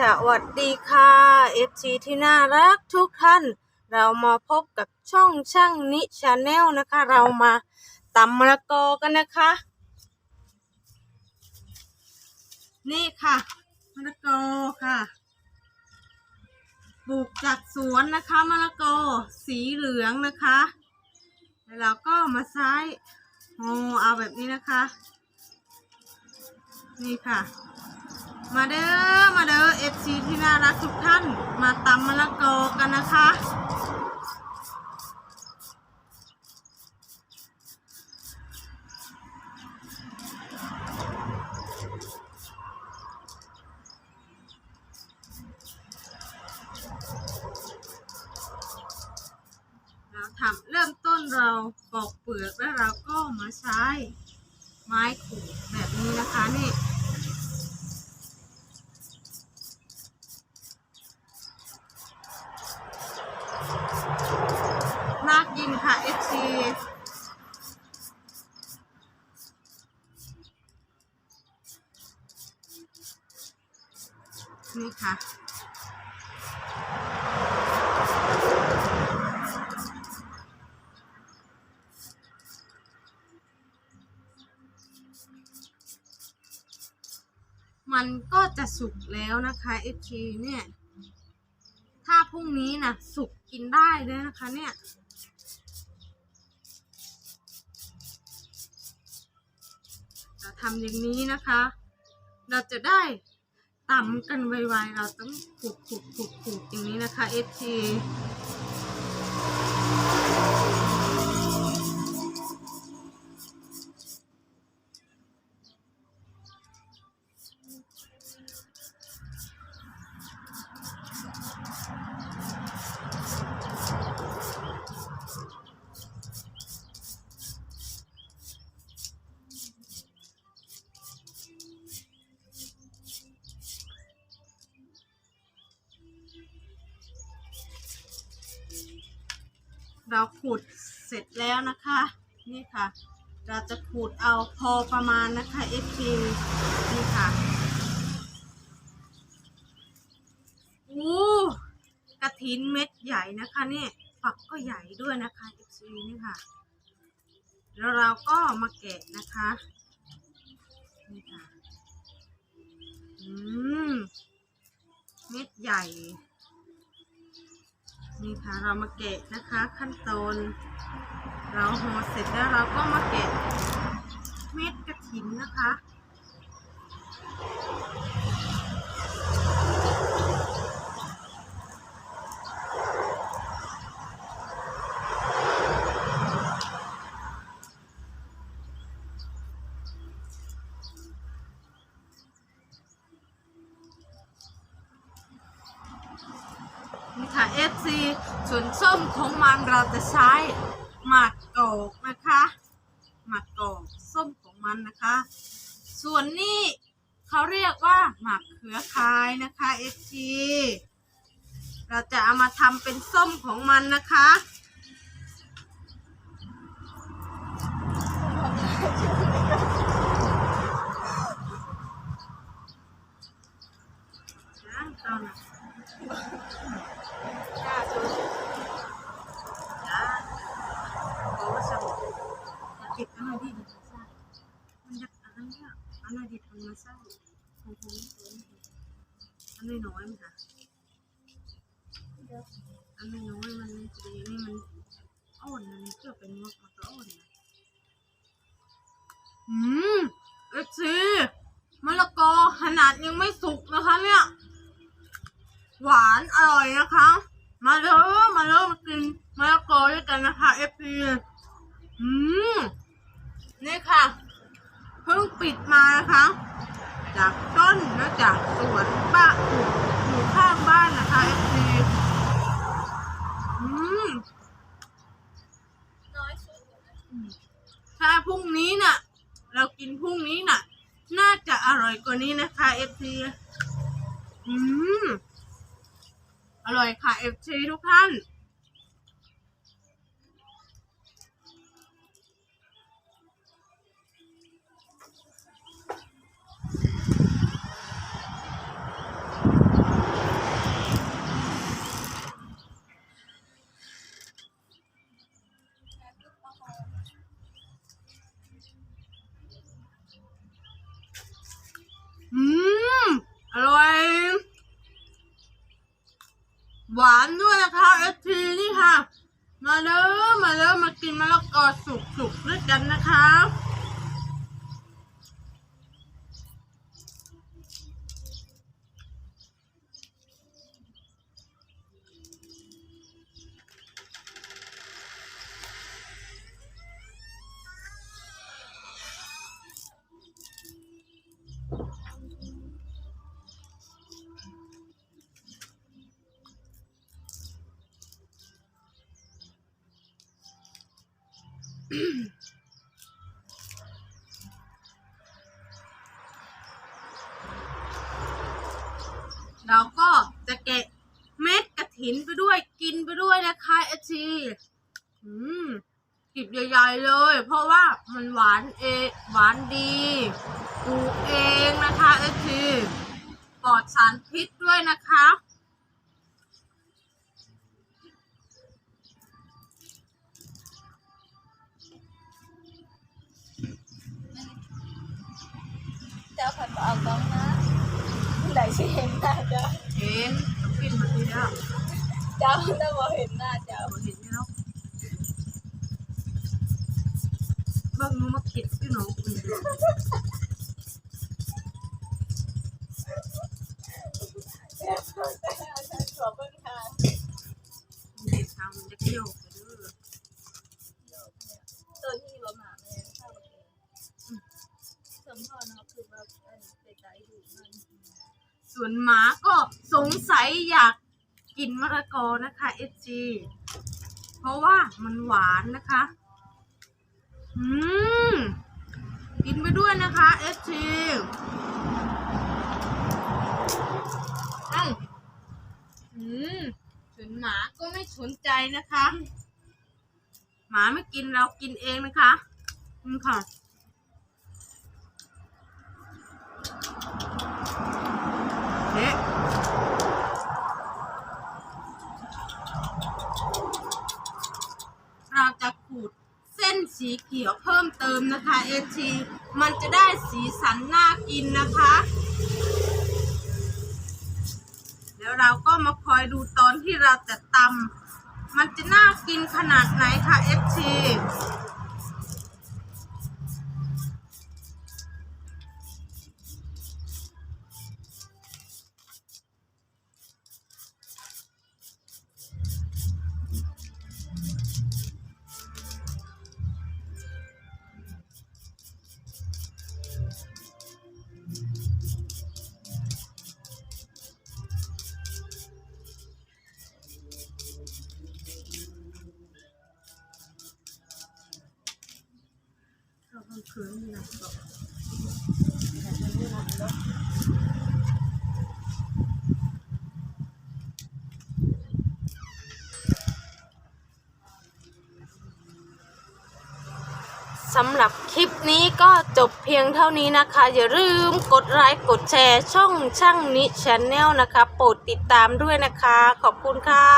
สวัสดีค่ะ FC ที่น่ารักทุกท่าน เรามาพบกับช่องช่างนิชาแนลนะคะ เรามาตำมะละกอกันนะคะ นี่ค่ะมะละกอค่ะปลูกจากสวนนะคะมะละกอสีเหลืองนะคะ แล้วเราก็มาใช้โอเอาแบบนี้นะคะ นี่ค่ะ มาเด้อ มาเด้อเอฟซีที่น่ารักทุกท่าน มาตำมะละกอกันนะคะ เราทำเริ่มต้นเราปอกเปลือกแล้วเราก็มาใช้ ไม้ขูดแบบนี้นะคะนี่ น่ากินค่ะ FC นี่ค่ะ มันก็จะสุกแล้วนะคะ FC เนี่ย ถ้าพรุ่งนี้นะสุกกินได้เลยนะคะเนี่ยำอย่างนี้นะคะ เราจะได้ตำกันไวๆ เราต้องขูดขูดขูดขูดอย่างนี้นะคะ FT เราขูดเสร็จแล้วนะคะ นี่ค่ะ เราจะขูดเอาพอประมาณนะคะ FT นี่ค่ะอู้กระถินเม็ดใหญ่นะคะเนี่ยฝักก็ใหญ่ด้วยนะคะ FT นี่ค่ะ แล้วเราก็มาแกะนะคะนี่ค่ะอืมเม็ดใหญ่ นี่ค่ะเรามาแกะนะคะขั้นตอนเราห่อเสร็จแล้วเราก็มาแกะเม็ดกระถินนะคะ ค่ะ FC ส่วนส้มของมันเราจะใช้หมักกอกนะคะหมักกอกส้มของมันนะคะ ส่วนนี้เขาเรียกว่าหมักเขือคายนะคะ FC เราจะเอามาทำเป็นส้มของมันนะคะ ล้างตอนน่ะ จ้าจูจ้าโอ้สมุเก็บอันไหนดีดีซ่ามันจะอันนั้นเนี่ยอัน ไหนดีทำมาซ่าของผมอันน้อยๆมันค่ะอันน้อยๆมันดีนี่มันอ่อนนะนี่เกือบเป็นมดมันก็อ่อนนะอืมเอฟซีมะละกอขนาดยังไม่สุกนะคะเนี่ย หวานอร่อยนะคะ มาเด้อมาเด้อมากินมะละกอด้วยกันนะคะเอฟซีอืมนี่ค่ะ เพิ่งปิดมานะคะ จากต้นและจากสวนบ้านอยู่ข้างบ้านนะคะเอฟซีอืมถ้าพรุ่งนี้น่ะ เรากินพรุ่งนี้น่ะ น่าจะอร่อยกว่านี้นะคะเอฟซีอืม อร่อยค่ะเอฟซีทุกท่าน มาเด้ เริ่มากินมะละกอสุกๆด้วยกันนะคะ เราก็จะแกะเม็ดกระถินไปด้วยกินไปด้วยนะคะเอชีอืมกิบใหญ่ๆเลย เพราะว่ามันหวานเอหวานดีปลูกเองนะคะเอชีปลอดสารพิษด้วยนะคะ เจ้าผัดเอากล้องนะไหนสิเห็นหน้าเจ้าเห็นกินมาทีแล้วเจ้าต้องบอกเห็นหน้าเจ้าเห็นแล้วเบิ่งนูมาคิดพี่น้องคุณดูขอเบิ้งทางเด็กทางมันจะเที่ยวไปเด้อตัว ส่วนหมาก็สงสัยอยากกินมะละกอนะคะเอจีเพราะว่ามันหวานนะคะ อืม กินไปด้วยนะคะเอจีเอ้าอืมส่วนหมาก็ไม่สนใจนะคะ หมาไม่กินเรากินเองนะคะอืมค่ะ เอ๊ะเราจะขูดเสีเขียวเพิ่มเติมนะคะเอชีมันจะได้สีสันน่ากินนะคะแล้วเราก็มาคอยดูตอนที่เราจะตำมันจะน่ากินขนาดไหนคะเอชี สำหรับคลิปนี้ก็จบเพียงเท่านี้นะคะ อย่าลืมกดไลค์กดแชร์ช่องช่างนิชแนลนะคะ โปรดติดตามด้วยนะคะ ขอบคุณค่ะ